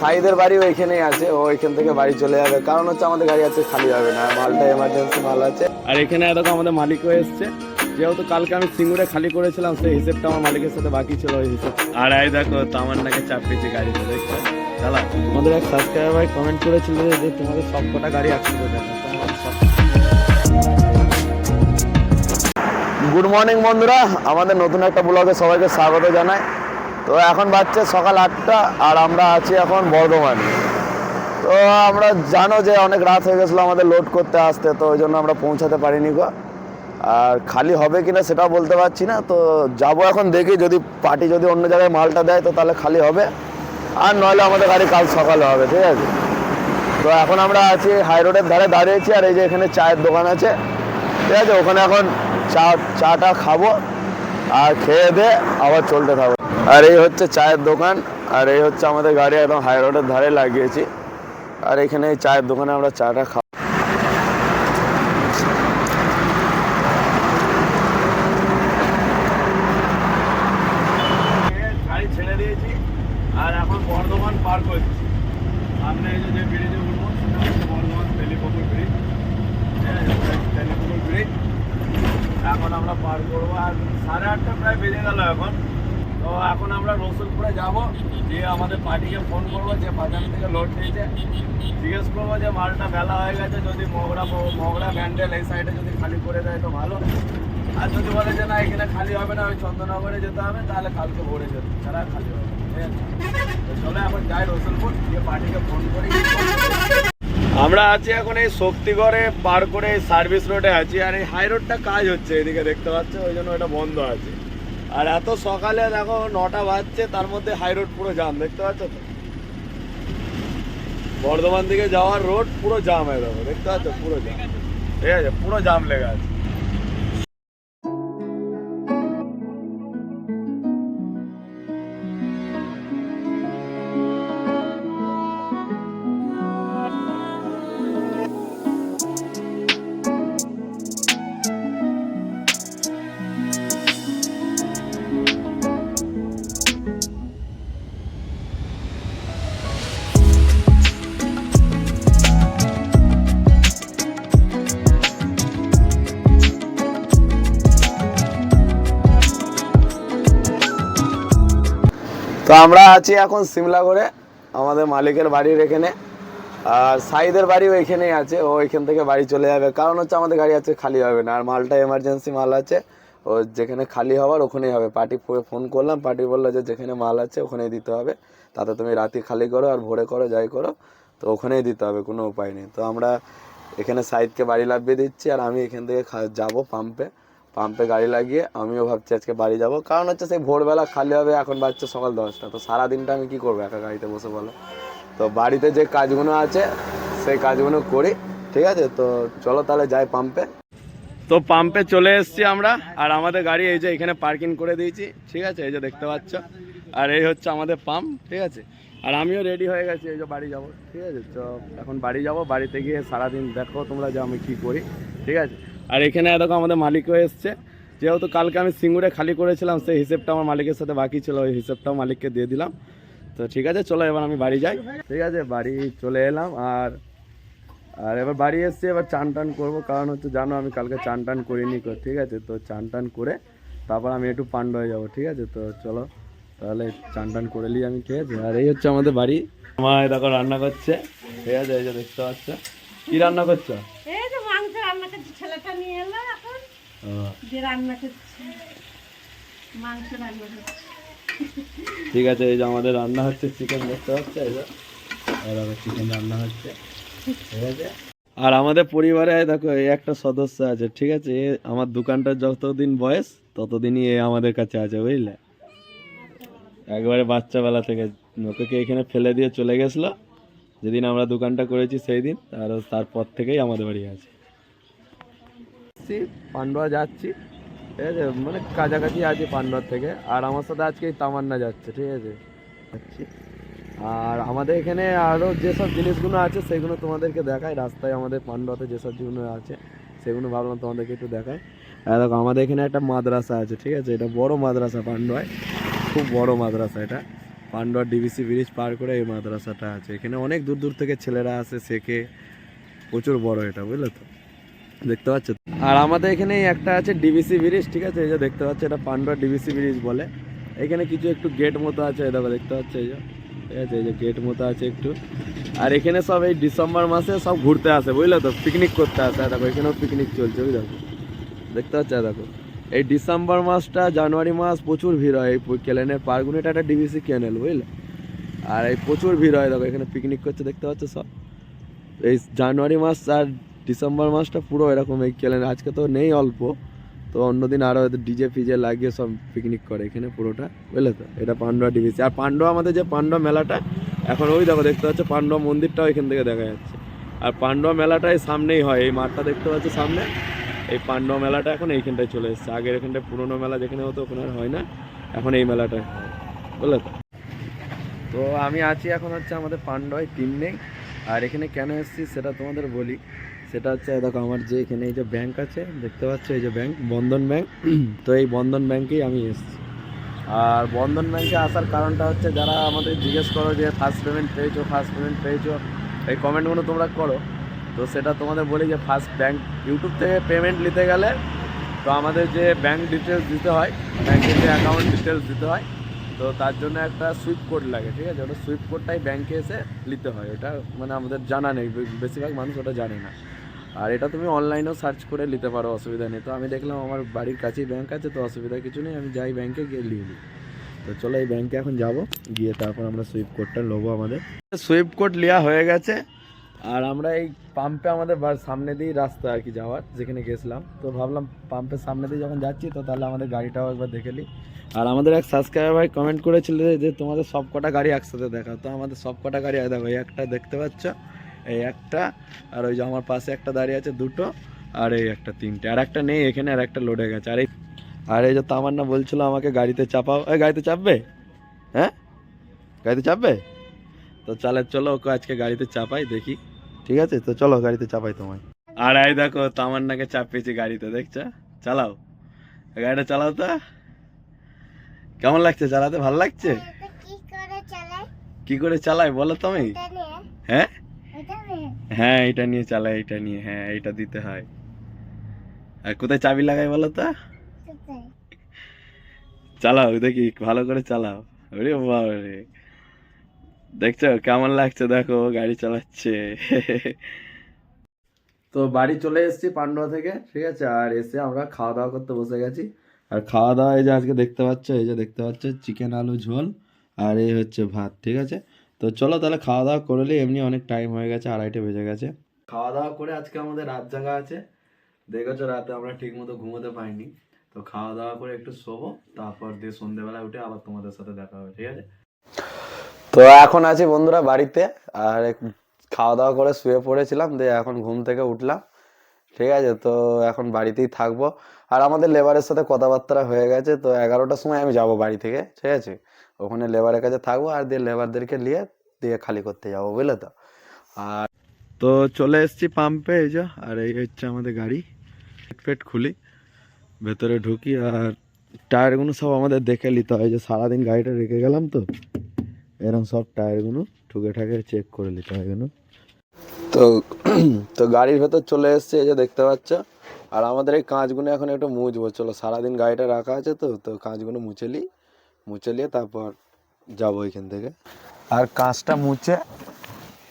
সাইদের বাড়ি ওইখানেই আছে ও ওইখান থেকে বাড়ি চলে যাবে। কারণ হচ্ছে আমাদের গাড়ি আছে খালি হবে না মালটা এমার্জেন্সি মাল আছে। আর এখানে দেখো আমাদের মালিক হয়ে এসছে। যেহেতু কালকে আমি সিঙ্গুরে খালি করেছিলাম সেই হিসেবটা আমার মালিকের সাথে বাকি ছিল ওই হিসেব। আর এই দেখো তামান্নাকে চাপিয়েছে গাড়িতে দেখছ? চালা। আমাদের এক সাবস্ক্রাইবার ভাই কমেন্ট করেছিল যে তোমাদের সব কটা গাড়ি একসাথে গুড মর্নিং বন্ধুরা আমাদের নতুন একটা ব্লগে সবাইকে স্বাগত জানাই। তো এখন বাচ্চা সকাল আটটা আর আমরা আছি এখন বর্ধমানে। তো আমরা জানো যে অনেক রাত হয়ে গেছিল আমাদের লোড করতে আসতে, তো ওই জন্য আমরা পৌঁছাতে পারিনি গো। আর খালি হবে কি না সেটাও বলতে পারছি না, তো যাব এখন দেখি, যদি পার্টি যদি অন্য জায়গায় মালটা দেয় তো তাহলে খালি হবে। আর নইলে আমাদের গাড়ি কাল সকালে হবে, ঠিক আছে? তো এখন আমরা আছি হাই রোডের ধারে দাঁড়িয়েছি, আর এই যে এখানে চায়ের দোকান আছে, ঠিক আছে? ওখানে এখন চা, চাটা খাব, আর খেয়ে দিয়ে আবার চলতে থাকব। আর এই হচ্ছে চায়ের দোকান, আর এই হচ্ছে আমাদের গাড়ি একদম হাই রোডের ধারে লাগিয়েছি। আর এখানে চায়ের দোকানে আমরা চাটা খাব গাড়ি ছেড়ে দিয়েছি আর এখন বর্ধমান পার করছি সামনে এই যে যে ব্রিজে উঠবো সেটা হচ্ছে বর্ধমান তেলিপুকুর ব্রিজ তেলিপুকুর ব্রিজ এখন আমরা পার করব আর সাড়ে আটটা প্রায় বেজে গেল এখন তো এখন আমরা রসুলপুরে যাব দিয়ে আমাদের পার্টিকে ফোন করব যে বাজার থেকে লোড নিয়েছে জিজ্ঞেস করব যে মালটা বেলা হয়ে গেছে, যদি মগরা মগরা ব্যান্ডেল এই সাইডে যদি খালি করে দেয় তো ভালো। আর যদি বলে যে না, এখানে খালি হবে না, ওই চন্দননগরে যেতে হবে, তাহলে কালকে ভোরে যেতে ছাড়া খালি হবে। তো এখন দিয়ে পার্টিকে ফোন করি। আমরা আছি এখন এই শক্তিগড়ে পার করে সার্ভিস রোডে আছি, আর এই হাই রোডটা কাজ হচ্ছে, এদিকে দেখতে পাচ্ছ, ওই জন্য এটা বন্ধ আছে। আর এত সকালে দেখো নটা বাজছে, তার মধ্যে হাই রোড পুরো জাম দেখতে পাচ্ছ তো? বর্ধমান থেকে যাওয়ার রোড পুরো জাম যাবে। দেখতে পাচ্ছ? পুরো জাম ঠিক আছে, পুরো জাম লেগে আছে। তো আমরা আছি এখন সিমলা করে আমাদের মালিকের বাড়ির এখানে। আর সাইদের বাড়ি ওইখানেই আছে, ও ওইখান থেকে বাড়ি চলে যাবে। কারণ হচ্ছে আমাদের গাড়ি আছে খালি হবে না, আর মালটা এমার্জেন্সি মাল আছে। ও যেখানে খালি হওয়ার ওখানেই হবে। পার্টি ফোন করলাম, পার্টি বলল যে যেখানে মাল আছে ওখানেই দিতে হবে। তাতে তুমি রাতে খালি করো আর ভোরে করো, যাই করো, তো ওখানেই দিতে হবে, কোনো উপায় নেই। তো আমরা এখানে সাইদকে বাড়ি লাগিয়ে দিচ্ছি, আর আমি এখান থেকে যাব পাম্পে পাম্পে গাড়ি লাগিয়ে আমিও ভাবছি আজকে বাড়ি যাব। কারণ হচ্ছে সেই ভোরবেলা খালি হবে, এখন বাচ্চা সকাল দশটা। তো সারাদিনটা আমি কি করব একা গাড়িতে বসে বলো? তো বাড়িতে যে কাজগুলো আছে, সেই কাজগুলো করি, ঠিক আছে? তো চলো তাহলে যাই পাম্পে। তো পাম্পে চলে এসেছি আমরা, আর আমাদের গাড়ি এই যে এখানে পার্কিং করে দিয়েছি, ঠিক আছে? এই যে দেখতে পাচ্ছ। আর এই হচ্ছে আমাদের পাম্প, ঠিক আছে? আর আমিও রেডি হয়ে গেছি, এই যে বাড়ি যাব, ঠিক আছে? তো এখন বাড়ি যাব, বাড়িতে গিয়ে সারাদিন দেখো তোমরা যে আমি কি করি, ঠিক আছে? আর এখানে দেখো আমাদের মালিকও এসছে। যেহেতু কালকে আমি সিঙ্গুরে খালি করেছিলাম, সেই হিসেবটা আমার মালিকের সাথে বাকি ছিল, ওই হিসেবটাও মালিককে দিয়ে দিলাম। তো ঠিক আছে, চলো এবার আমি বাড়ি যাই। ঠিক আছে, বাড়ি চলে এলাম আর আর এবার বাড়ি এসছি, এবার চান টান করব। কারণ হচ্ছে জানো, আমি কালকে চান টান করিনি ঠিক আছে, তো চান টান করে তারপর আমি একটু পান্ড হয়ে যাব, ঠিক আছে? তো চলো, তাহলে চান টান করে নিই আমি ঠিক আছে আর এই হচ্ছে আমাদের বাড়ি। মা দেখো রান্না করছে। ঠিক আছে, এই যে দেখতে পাচ্ছ। কি রান্না করছ? ঠিক আছে, এই যে আমাদের রান্না হচ্ছে চিকেন দেখতে পাচ্ছ চিকেন রান্না হচ্ছে। ঠিক আছে? আর আমাদের পরিবারে দেখো, এই একটা সদস্য আছে, ঠিক আছে? আমার দোকানটার যতদিন বয়স, ততদিনই এ আমাদের কাছে আছে, বুঝলে? একবারে বাচ্চাবেলা থেকে। ওকে এখানে ফেলে দিয়ে চলে গেছিল? যেদিন আমরা দোকানটা করেছি, সেই দিন, আর তারপর থেকেই আমাদের বাড়ি আছে। পান্ডুয়া যাচ্ছি। ঠিক আছে? মানে কাছাকাছি আছি পান্ডুয়ার থেকে। আর আমার সাথে আজকে তামান্না যাচ্ছে, ঠিক আছে? যাচ্ছি। আর আমাদের এখানে আরও যেসব জিনিসগুলো আছে, সেগুলো তোমাদেরকে দেখায় রাস্তায় আমাদের পান্ডুয়াতে যেসব জিনিস আছে, সেগুলো ভাবলাম তোমাদেরকে একটু দেখায় দেখো, আমাদের এখানে একটা মাদ্রাসা আছে, ঠিক আছে? এটা বড় মাদ্রাসা পান্ডুয়ায়। খুব বড় মাদ্রাসা এটা। পান্ডুয়া ডিবিসি ব্রিজ পার করে এই মাদ্রাসাটা আছে। এখানে অনেক দূর দূর থেকে ছেলেরা আসে, শেখে। প্রচুর বড় এটা, বুঝলে তো? দেখতে পাচ্ছ? আর আমাদের এখানে একটা আছে ডিবিসি ব্রিজ, ঠিক আছে? এই যে দেখতে পাচ্ছ, এটা পান্ডুয়া ডিবিসি ব্রিজ বলে। এখানে কিছু একটু গেট মতো আছে দেখো, দেখতে পাচ্ছ, এই যে। ঠিক আছে, এই যে গেট মতো আছে একটু। আর এখানে সব এই ডিসেম্বর মাসে সব ঘুরতে আসে, বুঝলে তো? পিকনিক করতে আসে দেখো, এখানেও পিকনিক চলছে, বুঝলে? তো? দেখতে পাচ্ছ দেখো। এই ডিসেম্বর মাসটা, জানুয়ারি মাস প্রচুর ভিড় হয়, এই কেলেনের পার্কগুলো এটা একটা ডিবিসি ক্যানেল বুঝলে? আর এই প্রচুর ভিড় হয়, দেখো, এখানে পিকনিক করছে, দেখতে পাচ্ছ সব? এই জানুয়ারি মাস আর ডিসেম্বর মাসটা পুরো এরকম এই কেলেন আজকে তো নেই অল্প, তো অন্যদিন আরও ডিজে ফিজে লাগিয়ে সব পিকনিক করে এখানে পুরোটা, বুঝলে তো? এটা পান্ডুয়া ডিবিসি আর পান্ডুয়া আমাদের যে পান্ডুয়া মেলাটা, এখন ওই দেখো, দেখতে পাচ্ছ পান্ডুয়া মন্দিরটাও এখান থেকে দেখা যাচ্ছে। আর পান্ডুয়া মেলাটা এই সামনেই হয়, এই মাঠটা দেখতে পাচ্ছ সামনে? এই পান্ডুয়া মেলাটা এখন এইখানটায় চলে এসেছে। আগের এখানটায় পুরোনো মেলা যেখানে হতো, ওখানে আর হয় না। এখন এই মেলাটায় হয়, বুঝলে তো? তো আমি আছি এখন হচ্ছে আমাদের পান্ডয় তিন নেই। আর এখানে কেন এসেছি সেটা তোমাদের বলি। সেটা হচ্ছে, দেখো আমার যে এখানে এই যে ব্যাংক আছে, দেখতে পাচ্ছ এই যে ব্যাংক বন্ধন ব্যাংক তো এই বন্ধন ব্যাংকেই আমি এসেছি। আর বন্ধন ব্যাংকে আসার কারণটা হচ্ছে, যারা আমাদের জিজ্ঞেস করো যে ফার্স্ট পেমেন্ট পেয়েছ ফার্স্ট পেমেন্ট পেয়েছ, এই কমেন্টগুলো তোমরা করো। তো সেটা তোমাদের বলি যে ফার্স্ট ব্যাংক ইউটিউব থেকে পেমেন্ট নিতে গেলে তো আমাদের যে ব্যাংক ডিটেলস দিতে হয় ব্যাংকের যে অ্যাকাউন্ট ডিটেলস দিতে হয়, তো তার জন্য একটা সুইপ কোড লাগে, ঠিক আছে? ওটা সুইপ কোডটাই ব্যাংকে এসে নিতে হয়। ওটা মানে আমাদের জানা নেই, বেশিরভাগ মানুষ ওটা জানে না। আর এটা তুমি অনলাইনেও সার্চ করে নিতে পারো, অসুবিধা নেই। তো আমি দেখলাম আমার বাড়ির কাছেই ব্যাংক আছে, তো অসুবিধা কিছু নেই, আমি যাই ব্যাংকে গিয়ে নিয়ে নিই। তো চলো এই ব্যাংকে এখন যাব, গিয়ে তারপর আমরা সুইপ কোডটা নেব আমাদের। সুইপ কোড নেওয়া হয়ে গেছে, আর আমরা এই পাম্পে আমাদের সামনে দিয়েই রাস্তা আর কি যাওয়ার, যেখানে গেছিলাম। তো ভাবলাম পাম্পের সামনে দিয়ে যখন যাচ্ছি, তো তাহলে আমাদের গাড়িটাও একবার দেখে নিই। আর আমাদের এক সাবস্ক্রাইবার ভাই কমেন্ট করেছিল যে- তোমাদের সব কটা গাড়ি একসাথে দেখা তো আমাদের সব কটা গাড়ি দেখো একটা দেখতে পাচ্ছ। এই একটা আর ওই যে আমার পাশে একটা দাঁড়িয়ে আছে দুটো আর এই একটা তিনটে আর একটা নেই এখানে আর একটা লোডে গেছে। আর এই আর এই যে তামান্না বলছিল আমাকে গাড়িতে চাপাও এই গাড়িতে চাপবে? হ্যাঁ? গাড়িতে চাপবে? তো চালে চলো ওকে আজকে গাড়িতে চাপাই দেখি। ঠিক আছে? তো চলো গাড়িতে চাপাই তোমায়। আর এই দেখো তামান্নাকে চাপিয়েছি গাড়িতে দেখছ? চালাও। গাড়িটা চালাও তো। কেমন লাগছে? চালাতে ভালো লাগছে? কি করে চালাই বলো তুমি হ্যাঁ? হ্যাঁ এটা নিয়ে চালাই এটা নিয়ে হ্যাঁ এটা দিতে হয়। আর কোথায় চাবি লাগাই বলো তো? চালাও দেখি ভালো করে চালাও। ওরে বাবারে। দেখছ কেমন লাগছে? দেখো গাড়ি চালাচ্ছে। তো বাড়ি চলে এসেছি পান্ডুয়া থেকে ঠিক আছে? আর এসে আমরা খাওয়া দাওয়া করতে বসে গেছি। আর খাওয়া দাওয়া এই যে আজকে দেখতে পাচ্ছ এই যে দেখতে পাচ্ছ চিকেন আলু ঝোল আর এই হচ্ছে ভাত ঠিক আছে? তো চলো তাহলে খাওয়া দাওয়া করলে এমনি অনেক টাইম হয়ে গেছে আড়াইটে বেজে গেছে। খাওয়া দাওয়া করে আজকে আমাদের রাত জাগা আছে। দেখেছ রাতে আমরা ঠিক মতো ঘুমোতে পারিনি। তো খাওয়া দাওয়া করে একটু শোবো তারপর দিয়ে সন্ধ্যেবেলা উঠে আবার তোমাদের সাথে দেখা হবে ঠিক আছে? তো এখন আছি বন্ধুরা বাড়িতে আর খাওয়া দাওয়া করে শুয়ে পড়েছিলাম দিয়ে এখন ঘুম থেকে উঠলাম ঠিক আছে? তো এখন বাড়িতেই থাকব। আর আমাদের লেবারের সাথে কথাবার্তা হয়ে গেছে, তো এগারোটার সময় আমি যাব বাড়ি থেকে, ঠিক আছে? ওখানে লেবারের কাছে থাকব আর দিয়ে লেবারদেরকে নিয়ে দিয়ে খালি করতে যাব, বুঝলে তো? আর তো চলে এসেছি পাম্পে এই যে, আর এই হচ্ছে আমাদের গাড়ি। পেট খুলি, ভেতরে ঢুকি আর টায়ারগুলো সব আমাদের দেখে নিতে হয় যে সারাদিন গাড়িটা রেখে গেলাম তো এরকম সব টায়ারগুলো ঠুকে ঠাকে চেক করে নিতে হয় তো তো গাড়ির ভেতর চলে এসছে, এই যে দেখতে পাচ্ছ। আর আমাদের এই কাঁচগুলো এখন একটু মুছবো। চলো, সারাদিন গাড়িটা রাখা আছে তো তো কাঁচগুলো মুছে নিই মুছে নিয়ে তারপর যাব এখান থেকে। আর কাঁচটা মুছে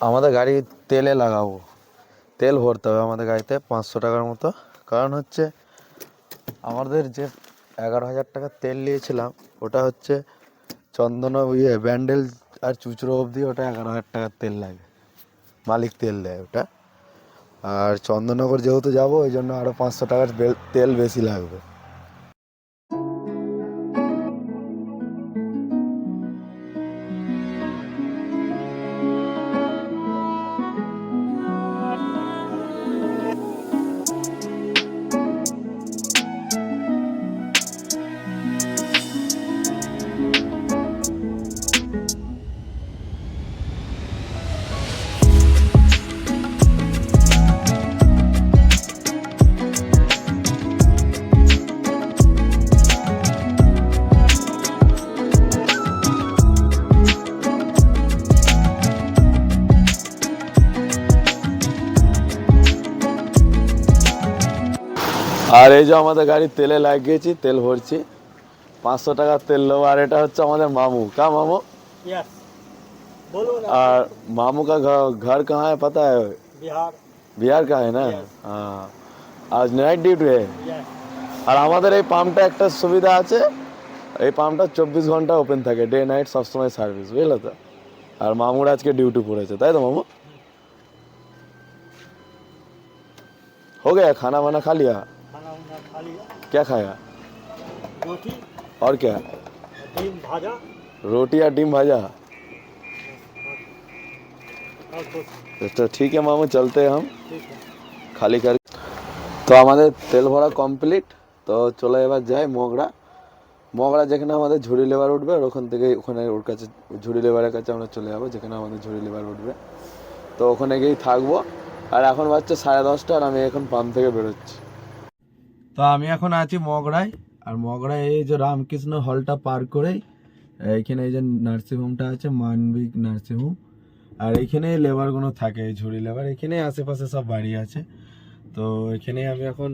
আমাদের গাড়ি তেলে লাগাবো। তেল ভরতে হবে আমাদের গাড়িতে পাঁচশো টাকার মতো। কারণ হচ্ছে আমাদের যে এগারো হাজার টাকার তেল নিয়েছিলাম, ওটা হচ্ছে চন্দন ইয়ে ব্যান্ডেল আর চুচড়ো অবধি ওটা এগারো হাজার টাকার তেল লাগে। মালিক তেল দেয় ওটা। আর চন্দননগর যেহেতু যাব ওই জন্য আরও পাঁচশো টাকার তেল বেশি লাগবে। আর এই যে আমাদের গাড়ি তেলে লাগিয়েছি তেল ভরছি পাঁচশো টাকার তেল নেবো আর এটা হচ্ছে আমাদের মামু কা মামু यस बोलो ना और मामू का घर घर कहाँ है पता है बिहार बिहार का है ना हाँ आज नाइट ডিউটি है यस আর আমাদের এই পাম্পটা একটা সুবিধা আছে এই পাম্পটা চব্বিশ ঘন্টা ওপেন থাকে ডে নাইট সবসময় সার্ভিস বুঝলে তো আর মামুর আজকে ডিউটি পড়েছে তাই তো মামু हो गया खाना वाना खा लिया खाना उना खा लिया क्या खाया रोटी और क्या डिम भाजा रोटी या डिम भाजा और कुछ तो ठीक है मामू चलते हैं हम ठीक है খালি कर তো আমাদের তেল ভরা কমপ্লিট তো চলে এবার যাই মগড়া মগড়া যেখানে আমাদের ঝুড়ি লেবার উঠবে আর ওখান থেকে ওখানে ওর কাছে ঝুড়ি লেবারের কাছে আমরা চলে যাবো যেখানে আমাদের ঝুড়ি লেবার উঠবে তো ওখানে গিয়েই থাকবো আর এখন বাচ্চা সাড়ে দশটা আর আমি এখন পাম্প থেকে বেরোচ্ছি তো আমি এখন আছি মগড়ায় আর মগড়ায় এই যে রামকৃষ্ণ হলটা পার করেই, এইখানে এই যে নার্সিংহোমটা আছে, মানবিক নার্সিংহোম আর এইখানে লেবারগুলো থাকে, এই ঝুড়ি লেবার এখানে আশেপাশে সব বাড়ি আছে। তো এখানে আমি এখন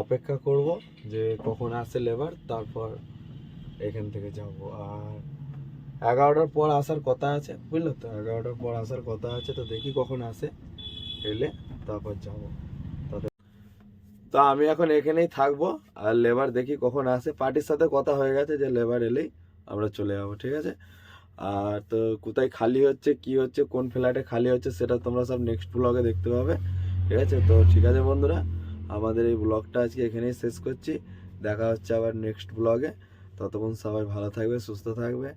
অপেক্ষা করব যে কখন আসে লেবার তারপর এখান থেকে যাব। আর এগারোটার পর আসার কথা আছে, বুঝলো তো? এগারোটার পর আসার কথা আছে, তো দেখি কখন আসে, এলে তারপর যাব। তো আমি এখন এখানেই থাকব, আর লেবার দেখি কখন আসে। পার্টির সাথে কথা হয়ে গেছে যে লেবার এলেই আমরা চলে যাব, ঠিক আছে? আর তো কোথায় খালি হচ্ছে, কি হচ্ছে, কোন ফ্ল্যাটে খালি হচ্ছে সেটা তোমরা সব নেক্সট ব্লগে দেখতে পাবে, ঠিক আছে? তো ঠিক আছে বন্ধুরা, আমাদের এই ব্লগটা আজকে এখানেই শেষ করছি। দেখা হচ্ছে আবার নেক্সট ব্লগে ততক্ষণ সবাই ভালো থাকবে, সুস্থ থাকবে,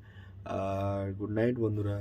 আর গুড নাইট বন্ধুরা।